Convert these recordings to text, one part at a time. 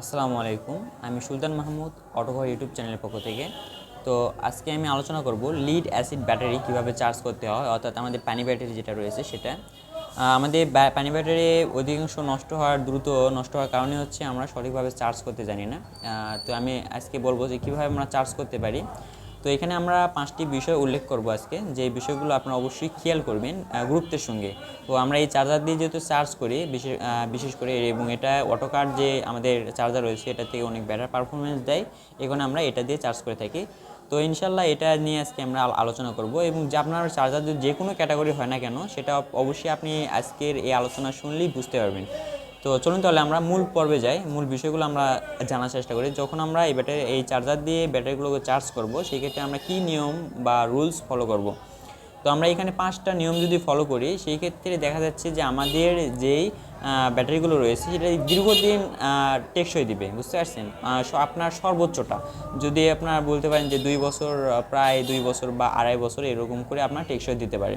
আসসালামু আলাইকুম, আমি সুলতান মাহমুদ অটোঘর ইউটিউব চ্যানেলের পক্ষ থেকে। তো আজকে আমি আলোচনা করব লিড অ্যাসিড ব্যাটারি কীভাবে চার্জ করতে হয়, অর্থাৎ আমাদের পানি ব্যাটারি যেটা রয়েছে সেটা। আমাদের পানি ব্যাটারি অধিকাংশ নষ্ট হওয়ার, দ্রুত নষ্ট হওয়ার কারণে হচ্ছে আমরা সঠিকভাবে চার্জ করতে জানি না। তো আমি আজকে বলব যে কীভাবে আমরা চার্জ করতে পারি। তো এখানে আমরা পাঁচটি বিষয় উল্লেখ করব আজকে। যে বিষয়গুলো আপনারা অবশ্যই খেয়াল করবেন গুরুত্বের সঙ্গে। তো আমরা এই চার্জার দিয়ে যেহেতু চার্জ করি, বিশেষ বিশেষ করে এবং এটা অটোকার যে আমাদের চার্জার রয়েছে, এটা থেকে অনেক বেটার পারফরমেন্স দেয়। এখানে আমরা এটা দিয়ে চার্জ করে থাকি। তো ইনশাল্লাহ এটা নিয়ে আজকে আমরা আলোচনা করব এবং যে আপনার চার্জার যে কোনো ক্যাটাগরি হয় না কেন, সেটা অবশ্যই আপনি আজকের এই আলোচনা শুনলেই বুঝতে পারবেন। তো চলুন তাহলে আমরা মূল পর্বে যাই। মূল বিষয়গুলো আমরা জানার চেষ্টা করি। যখন আমরা এই ব্যাটারি, এই চার্জার দিয়ে ব্যাটারিগুলোকে চার্জ করব সেই ক্ষেত্রে আমরা কী নিয়ম বা রুলস ফলো করব? তো আমরা এখানে পাঁচটা নিয়ম যদি ফলো করি সেই ক্ষেত্রে দেখা যাচ্ছে যে আমাদের যেই ব্যাটারিগুলো রয়েছে, সেটা দীর্ঘদিন টেকসই দিবে। বুঝতে পারছেন? আপনার সর্বোচ্চটা। যদি আপনার বলতে পারেন যে দুই বছর প্রায় দুই বছর বা আড়াই বছর এরকম করে আপনার টেকসই দিতে পারে।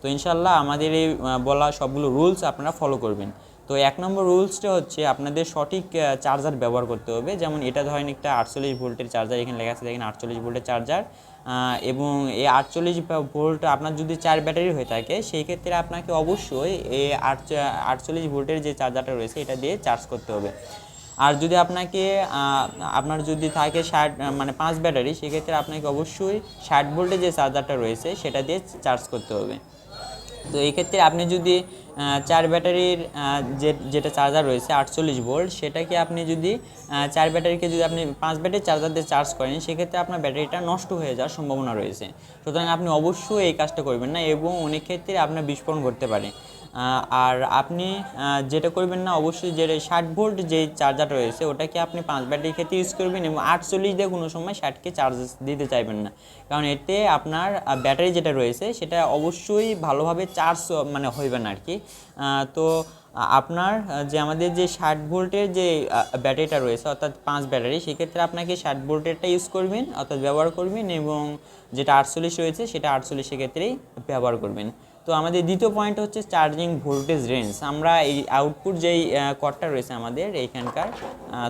তো ইনশাল্লাহ আমাদের এই বলা সবগুলো রুলস আপনারা ফলো করবেন। তো এক নম্বর রুলসটা হচ্ছে আপনাদের সঠিক চার্জার ব্যবহার করতে হবে। যেমন এটা ধরেন একটা আটচল্লিশ ভোল্টের চার্জার, এখানে লেখা আছে, দেখেন আটচল্লিশ ভোল্টের চার্জার। এবং এই আটচল্লিশ ভোল্ট আপনার যদি চার ব্যাটারি হয়ে থাকে, সেই ক্ষেত্রে আপনাকে অবশ্যই এই আট, আটচল্লিশ ভোল্টের যে চার্জারটা রয়েছে, এটা দিয়ে চার্জ করতে হবে। আর যদি আপনাকে আপনার যদি থাকে ষাট মানে পাঁচ ব্যাটারি সেক্ষেত্রে আপনাকে অবশ্যই ষাট ভোল্টের যে চার্জারটা রয়েছে, সেটা দিয়ে চার্জ করতে হবে। তো এই ক্ষেত্রে আপনি যদি চার ব্যাটারির যে, যেটা চার্জার রয়েছে, আটচল্লিশ ভোল্ট সেটাকে আপনি যদি চার ব্যাটারিকে যদি আপনি পাঁচ ব্যাটারি চার্জার দিয়ে চার্জ করেন, সেক্ষেত্রে আপনার ব্যাটারিটা নষ্ট হয়ে যাওয়ার সম্ভাবনা রয়েছে। সুতরাং আপনি অবশ্যই এই কাজটা করবেন না এবং অনেক ক্ষেত্রে আপনার বিস্ফোরণ ঘটতে পারে। আর আপনি যেটা করবেন না, অবশ্যই যে ষাট ভোল্ট যে চার্জার রয়েছে, ওটাকে আপনি পাঁচ ব্যাটারির ক্ষেত্রে ইউজ করবেন এবং আটচল্লিশ দিয়ে কোনো সময় ষাটকে চার্জ দিতে চাইবেন না। কারণ এতে আপনার ব্যাটারি যেটা রয়েছে, সেটা অবশ্যই ভালোভাবে চার্জ মানে হইবে না আর কি তো আপনার যে আমাদের যে ষাট ভোল্টের যে ব্যাটারিটা রয়েছে, অর্থাৎ পাঁচ ব্যাটারি সেক্ষেত্রে আপনাকে ষাট ভোল্টেরটা ইউজ করবেন, অর্থাৎ ব্যবহার করবেন এবং যেটা আটচল্লিশ রয়েছে, সেটা আটচল্লিশের ক্ষেত্রেই ব্যবহার করবেন। তো আমাদের দ্বিতীয় পয়েন্ট হচ্ছে চার্জিং ভোল্টেজ রেঞ্জ আমরা এই আউটপুট যেই কটটা রয়েছে আমাদের এইখানকার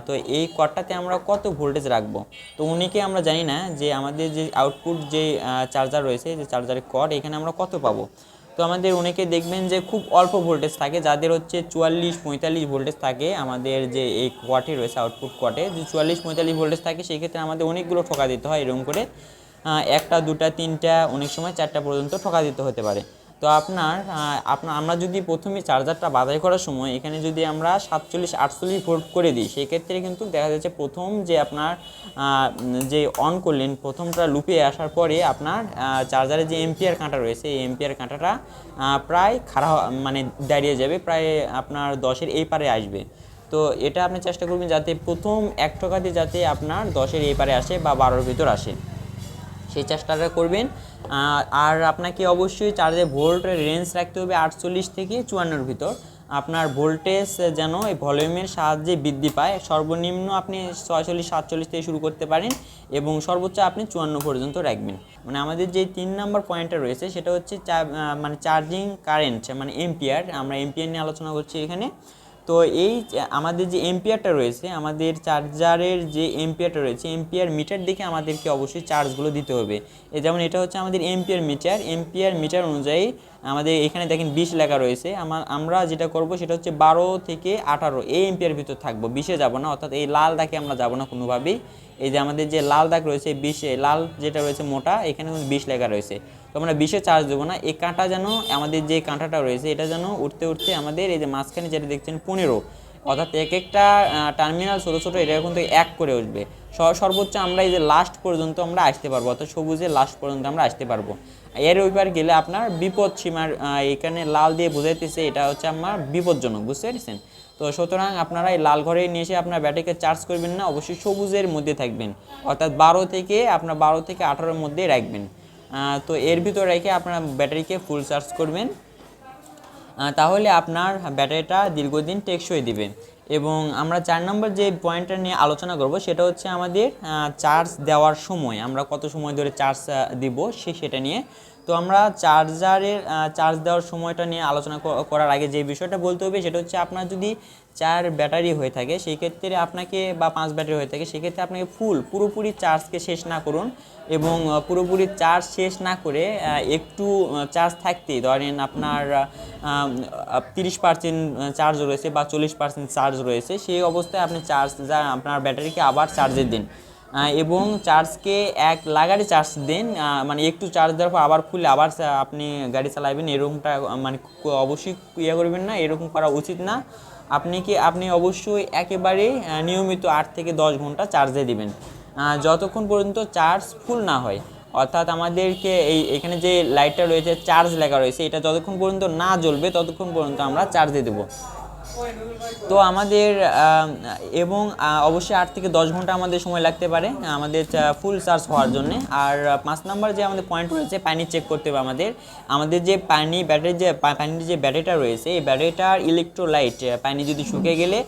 তো এই কটটাতে আমরা কত ভোল্টেজ রাখব? তো উনিকে আমরা জানি না যে আমাদের যে আউটপুট যে চার্জার রয়েছে, যে চার্জারের কট এখানে আমরা কত পাবো? তো আমাদের অনেকে দেখবেন যে খুব অল্প ভোল্টেজ থাকে, যাদের হচ্ছে চুয়াল্লিশ, পঁয়তাল্লিশ ভোল্টেজ থাকে আমাদের যে এই কোয়াটে রয়েছে আউটপুট কোয়াটে যে চুয়াল্লিশ, পঁয়তাল্লিশ ভোল্টেজ থাকে সেই ক্ষেত্রে আমাদের অনেকগুলো ঠকা দিতে হয় এরকম করে। একটা, দুটা, তিনটা, অনেক সময় চারটা পর্যন্ত ঠকা দিতে হতে পারে। তো আপনার আপনার আমরা যদি প্রথমে চার্জারটা বাছাই করার সময় এখানে যদি আমরা সাতচল্লিশ, আটচল্লিশ ভোল্ট করে দিই, সেক্ষেত্রে কিন্তু দেখা যাচ্ছে প্রথম যে আপনার যে অন করলেন, প্রথমটা লুপে আসার পরে আপনার চার্জারের যে এম্পিয়ার কাঁটা রয়েছে, এই এম্পিয়ার কাঁটাটা প্রায় খারাপ মানে দাঁড়িয়ে যাবে, প্রায় আপনার দশের এই পারে আসবে। তো এটা আপনি চেষ্টা করবেন যাতে প্রথম এক টাকাতে যাতে আপনার দশের এই পারে আসে বা বারোর ভিতর আসে। সেই চেষ্টাটা করবেন। আর আপনাকে অবশ্যই চার্জে ভোল্টের রেঞ্জ রাখতে হবে আটচল্লিশ থেকে চুয়ান্নর ভিতর। আপনার ভোল্টেজ যেন এই ভলিউমের সাহায্যে বৃদ্ধি পায়। সর্বনিম্ন আপনি ছয়চল্লিশ, সাতচল্লিশ থেকে শুরু করতে পারেন এবং সর্বোচ্চ আপনি চুয়ান্ন পর্যন্ত রাখবেন। মানে আমাদের যে তিন নম্বর পয়েন্টটা রয়েছে, সেটা হচ্ছে মানে চার্জিং কারেন্ট মানে এম্পিয়ার আমরা এম্পিয়ার নিয়ে আলোচনা করছি এখানে। তো এই আমাদের যে এম্পিয়ারটা রয়েছে, আমাদের চার্জারের যে এম্পিয়ারটা রয়েছে, এম্পিয়ার মিটার দেখে আমাদেরকে অবশ্যই চার্জগুলো দিতে হবে। যেমন এটা হচ্ছে আমাদের এম্পিয়ার মিটার। এম্পিয়ার মিটার অনুযায়ী আমাদের এখানে দেখেন বিশ লেখা রয়েছে। আমার আমরা যেটা করব সেটা হচ্ছে বারো থেকে আঠারো এই এম্পিয়ার ভিতর থাকব। বিশে যাব না, অর্থাৎ এই লাল দাগে আমরা যাব না কোনোভাবেই। এই যে আমাদের যে লাল দাগ রয়েছে বিশে, লাল যেটা রয়েছে মোটা, এখানে বিশ লেখা রয়েছে। আমরা বিশে চার্জ দেবো না। এই কাঁটা যেন আমাদের যে কাঁটাটা রয়েছে, এটা যেন উঠতে উঠতে আমাদের এই যে মাঝখানে যেটা দেখছেন পনেরো, অর্থাৎ এক একটা টার্মিনাল ছোটো ছোটো এটা থেকে এক করে উঠবে। সর্বোচ্চ আমরা এই যে লাস্ট পর্যন্ত আমরা আসতে পারব, অর্থাৎ সবুজের লাস্ট পর্যন্ত আমরা আসতে পারব। এর ওইবার গেলে আপনার বিপদ সীমার এখানে লাল দিয়ে বোঝাইতেছে, এটা হচ্ছে আমার বিপজ্জনক, বুঝতে পেরেছেন? তো সুতরাং আপনারা এই লাল ঘরে নিয়ে এসে আপনার ব্যাটারিকে চার্জ করবেন না, অবশ্যই সবুজের মধ্যে থাকবেন। অর্থাৎ বারো থেকে, আপনার বারো থেকে আঠারোর মধ্যে রাখবেন। তো এর ভিতর রেখে আপনার ব্যাটারিকে ফুল চার্জ করবেন। তাহলে আপনার ব্যাটারিটা দীর্ঘদিন টেকসই দিবে। এবং আমরা চার নম্বর যে পয়েন্টটা নিয়ে আলোচনা করব, সেটা হচ্ছে আমাদের চার্জ দেওয়ার সময়। আমরা কত সময় ধরে চার্জ দিব সে সেটা নিয়ে। তো আমরা চার্জারের চার্জ দেওয়ার সময়টা নিয়ে আলোচনা করার আগে যে বিষয়টা বলতে হবে, সেটা হচ্ছে আপনার যদি চার ব্যাটারি হয়ে থাকে সেই ক্ষেত্রে আপনাকে বা পাঁচ ব্যাটারি হয়ে থাকে, সেক্ষেত্রে আপনাকে ফুল পুরোপুরি চার্জকে শেষ না করুন এবং পুরোপুরি চার্জ শেষ না করে একটু চার্জ থাকতেই ধরেন আপনার তিরিশ পার্সেন্ট চার্জ রয়েছে বা চল্লিশ পার্সেন্ট চার্জ রয়েছে, সেই অবস্থায় আপনি চার্জ যা আপনার ব্যাটারিকে আবার চার্জে দিন। এবং চার্জকে এক লাগারে চার্জ দিন মানে একটু চার্জ দেওয়ার পর আবার খুলে আবার আপনি গাড়ি চালাবেন, এরকমটা মানে অবশ্যই ইয়ে করবেন না, এরকম করা উচিত না। আপনি কি, আপনি অবশ্যই একেবারে নিয়মিত আট থেকে দশ ঘণ্টা চার্জে দিবেন। যতক্ষণ পর্যন্ত চার্জ ফুল না হয়, অর্থাৎ আমাদেরকে এই, এখানে যে লাইটটা রয়েছে, চার্জ লেখা রয়েছে, এটা যতক্ষণ পর্যন্ত না জ্বলবে, ততক্ষণ পর্যন্ত আমরা চার্জে দেবো। তো আমাদের এবং অবশ্যই আট থেকে দশ ঘণ্টা আমাদের সময় লাগতে পারে, আমাদের ফুল চার্জ হওয়ার জন্য। আর পাঁচ নাম্বার যে আমাদের পয়েন্ট রয়েছে পানি চেক করতে হবে আমাদের। আমাদের যে পানি ব্যাটারি যে পানির যে ব্যাটারিটা রয়েছে, এই ব্যাটারিটার ইলেকট্রোলাইট পানি যদি শুকিয়ে গেলে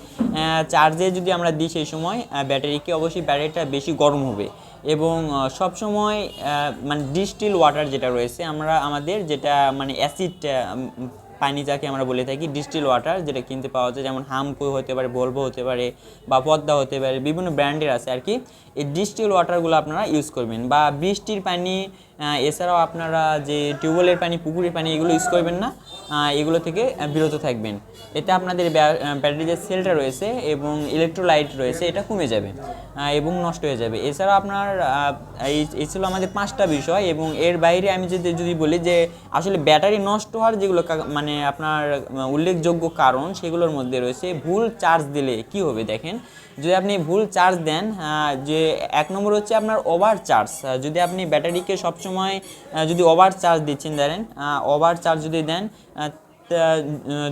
চার্জে যদি আমরা দিই সেই সময় ব্যাটারিকে অবশ্যই ব্যাটারিটা বেশি গরম হবে। এবং সব সময় মানে ডিস্টিল ওয়াটার যেটা রয়েছে, আমরা, আমাদের যেটা মানে অ্যাসিড পানি যাকে আমরা বলে থাকি ডিস্টিল ওয়াটার যেটা কিনতে পাওয়া যায়, যেমন হামকু হতে পারে ভলভো হতে পারে, বা পদ্মা হতে পারে, বিভিন্ন ব্র্যান্ডের আছে আর কি। এই ডিস্টিল ওয়াটারগুলো আপনারা ইউজ করবেন, বা বৃষ্টির পানি এছাড়াও আপনারা যে টিউবওয়েলের পানি, পুকুরের পানি, এগুলো ইউজ করবেন না এগুলো থেকে বিরত থাকবেন। এতে আপনাদের ব্যাটারি যে সেলটা রয়েছে এবং ইলেকট্রোলাইট রয়েছে, এটা কমে যাবে এবং নষ্ট হয়ে যাবে। এছাড়াও আপনার এই ছিল আমাদের পাঁচটা বিষয় এবং এর বাইরে আমি যদি যদি বলি যে আসলে ব্যাটারি নষ্ট হওয়ার যেগুলো মানে আপনার, উল্লেখযোগ্য কারণ সেগুলোর মধ্যে রয়েছে ভুল চার্জ দিলে কি হবে দেখেন? যদি আপনি ভুল চার্জ দেন যে এক নম্বর হচ্ছে আপনার ওভার চার্জ যদি আপনি ব্যাটারিকে সবসময় যদি ওভার চার্জ দিচ্ছেন ধরেন ওভার চার্জ যদি দেন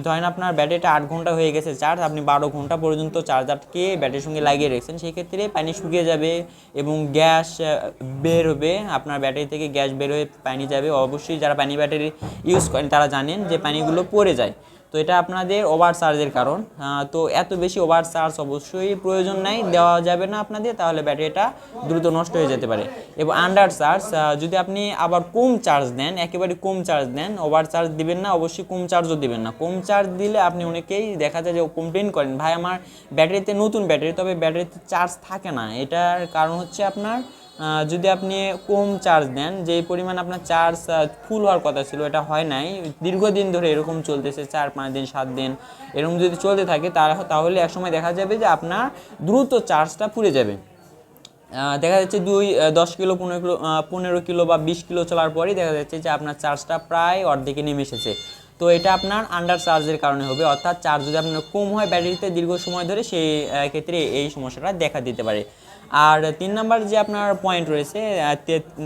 ধরেন আপনার ব্যাটারিটা আট ঘণ্টা হয়ে গেছে চার্জ আপনি বারো ঘণ্টা পর্যন্ত চার্জারকে ব্যাটারির সঙ্গে লাগিয়ে রেখেছেন, সেই ক্ষেত্রে পানি শুকিয়ে যাবে এবং গ্যাস বের হবে, আপনার ব্যাটারি থেকে গ্যাস বের হয়ে পানি যাবে। অবশ্যই যারা পানি ব্যাটারি ইউজ করেন, তারা জানেন যে পানিগুলো পড়ে যায়। তো এটা আপনাদের ওভার চার্জের কারণ তো এত বেশি ওভার চার্জ অবশ্যই প্রয়োজন নাই, দেওয়া যাবে না আপনাদের, তাহলে ব্যাটারিটা দ্রুত নষ্ট হয়ে যেতে পারে। এবং আন্ডার চার্জ যদি আপনি আবার কম চার্জ দেন, একেবারে কম চার্জ দেন ওভার চার্জ দিবেন না, অবশ্যই কম চার্জও দিবেন না। কম চার্জ দিলে আপনি অনেকেই দেখা যায় যে কমপ্লেন করেন, ভাই, আমার ব্যাটারিতে নতুন ব্যাটারি, তবে ব্যাটারিতে চার্জ থাকে না। এটার কারণ হচ্ছে আপনার যদি আপনি কম চার্জ দেন যে পরিমাণ আপনার চার্জ ফুল হওয়ার কথা ছিল এটা হয় নাই। দীর্ঘদিন ধরে এরকম চলতেছে, চার, পাঁচ দিন, সাত দিন, এরকম যদি চলতে থাকে তাহলে একসময় দেখা যাবে যে আপনার দ্রুত চার্জটা পুড়ে যাবে। দেখা যাচ্ছে দুই দশ কিলো, পনেরো কিলো পনেরো কিলো বা বিশ কিলো চলার পরেই দেখা যাচ্ছে যে আপনার চার্জটা প্রায় অর্ধেকে নেমে এসেছে। তো এটা আপনার আন্ডার চার্জের কারণে হবে। অর্থাৎ চার্জ যদি আপনার কম হয় ব্যাটারিতে দীর্ঘ সময় ধরে সেই ক্ষেত্রে এই সমস্যাটা দেখা দিতে পারে। আর তিন নাম্বার যে আপনার পয়েন্ট রয়েছে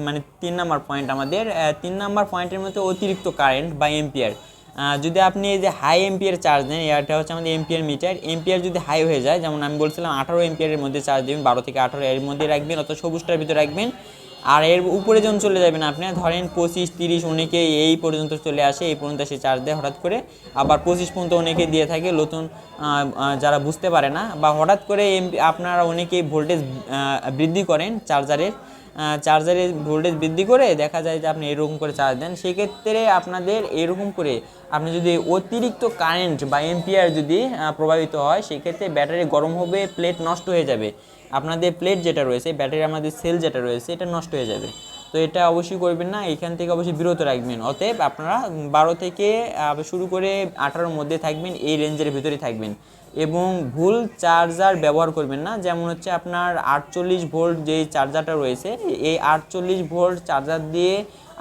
মানে তিন নাম্বার পয়েন্ট আমাদের তিন নাম্বার পয়েন্টের মধ্যে অতিরিক্ত কারেন্ট বা এম্পিয়ার যদি আপনি এই যে হাই এম্পিয়ার চার্জ দেন, এটা হচ্ছে আমাদের এম্পিয়ার মিটার এম্পিয়ার যদি হাই হয়ে যায়, যেমন আমি বলছিলাম আঠারো এম্পিয়ারের মধ্যে চার্জ দেবেন, বারো থেকে আঠারো এর মধ্যে রাখবেন অত সবুজটার ভিতরে রাখবেন আর এর উপরে যখন চলে যাবেন আপনি, ধরেন পঁচিশ, তিরিশ অনেকে এই পর্যন্ত চলে আসে, এই পর্যন্ত সে চার্জ দেয় হঠাৎ করে। আবার পঁচিশ পর্যন্ত অনেকে দিয়ে থাকে, নতুন যারা বুঝতে পারে না, বা হঠাৎ করে আপনারা অনেকেই ভোল্টেজ বৃদ্ধি করেন চার্জারের চার্জারের ভোল্টেজ বৃদ্ধি করে দেখা যায় যে আপনি এরকম করে চার্জ দেন, সেক্ষেত্রে আপনাদের এরকম করে আপনি যদি অতিরিক্ত কারেন্ট বা এমপিআর যদি প্রভাবিত হয়, সেক্ষেত্রে ব্যাটারি গরম হবে প্লেট নষ্ট হয়ে যাবে। আপনাদের প্লেট যেটা রয়েছে ব্যাটারি আমাদের সেল যেটা রয়েছে, এটা নষ্ট হয়ে যাবে। তো এটা অবশ্যই করবেন না, এখান থেকে অবশ্যই বিরত রাখবেন। অতএব আপনারা বারো থেকে শুরু করে আঠারোর মধ্যে থাকবেন, এই রেঞ্জের ভিতরে থাকবেন। এবং ভুল চার্জার ব্যবহার করবেন না। যেমন হচ্ছে আপনার আটচল্লিশ ভোল্ট যে চার্জারটা রয়েছে, এই আটচল্লিশ ভোল্ট চার্জার দিয়ে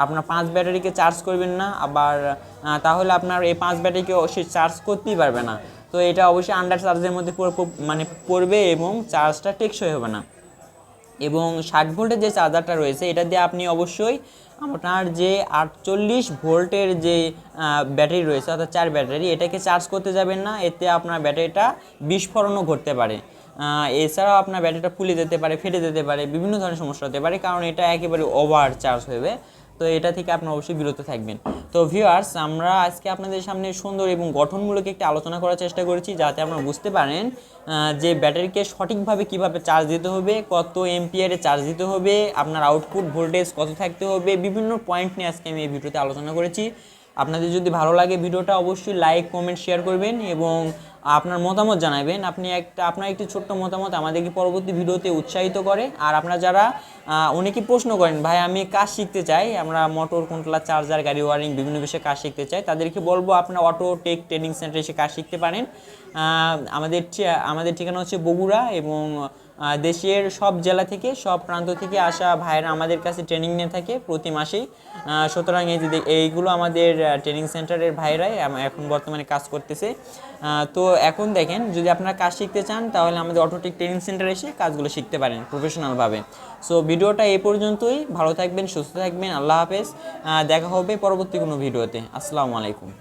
আপনার পাঁচ ব্যাটারিকে চার্জ করবেন না। আবার তাহলে আপনার এই পাঁচ ব্যাটারিকে অবশ্যই চার্জ করতেই পারবে না। তো এটা অবশ্যই আন্ডার চার্জের মধ্যে মানে পড়বে এবং চার্জটা টেকসই হবে না। এবং ষাট ভোল্টের যে চার্জারটা রয়েছে, এটা দিয়ে আপনি অবশ্যই আপনার যে আটচল্লিশ ভোল্টের যে ব্যাটারি রয়েছে, অর্থাৎ চার ব্যাটারি, এটাকে চার্জ করতে যাবেন না, এতে আপনার ব্যাটারিটা বিস্ফোরণও ঘটতে পারে। এছাড়াও আপনার ব্যাটারিটা ফুলে যেতে পারে, ফেটে যেতে পারে, বিভিন্ন ধরনের সমস্যা হতে পারে, কারণ এটা একেবারে ওভার চার্জ হবে তো এটা থেকে আপনি অবশ্যই বিরত থাকবেন। তো ভিউয়ার্স আমরা আজকে আপনাদের সামনে সুন্দর এবং গঠনমূলক একটি আলোচনা করার চেষ্টা করেছি, যাতে আপনারা বুঝতে পারেন যে ব্যাটারিকে সঠিকভাবে কীভাবে চার্জ দিতে হবে, কত এমপিয়ারে চার্জ দিতে হবে, আপনার আউটপুট ভোল্টেজ কত থাকতে হবে, বিভিন্ন পয়েন্ট নিয়ে আজকে আমি এই ভিডিওতে আলোচনা করেছি। আপনাদের যদি ভালো লাগে ভিডিওটা অবশ্যই লাইক কমেন্ট শেয়ার করবেন এবং আপনার মতামত জানাবেন। আপনি একটা, আপনার একটি ছোট্ট মতামত আমাদেরকে পরবর্তী ভিডিওতে উৎসাহিত করে। আর আপনারা যারা অনেকে অনেকেই প্রশ্ন করেন, ভাই, আমি কাজ শিখতে চাই। আমরা মোটর, কন্ট্রোলার, চার্জার, গাড়ি ওয়ারিং বিভিন্ন বিষয়ে কাজ শিখতে চাই। তাদেরকে বলব, আপনারা অটো, টেক, ট্রেনিং সেন্টারে এসে কাজ শিখতে পারেন। আমাদের আমাদের ঠিকানা হচ্ছে বগুড়া এবং দেশের সব জেলা থেকে, সব প্রান্ত থেকে আসা ভাইয়েরা আমাদের কাছে ট্রেনিং নিয়ে থাকে প্রতি মাসেই। সুতরাং এই যে এইগুলো আমাদের ট্রেনিং সেন্টারের ভাইরাই এখন বর্তমানে কাজ করতেছে। তো এখন দেখেন, যদি আপনারা কাজ শিখতে চান, তাহলে আমাদের অটোটিক ট্রেনিং সেন্টারে এসে কাজগুলো শিখতে পারেন প্রফেশনালভাবে সো ভিডিওটা এই পর্যন্তই। ভালো থাকবেন, সুস্থ থাকবেন। আল্লাহ হাফেজ। দেখা হবে পরবর্তী কোনো ভিডিওতে। আসসালামু আলাইকুম।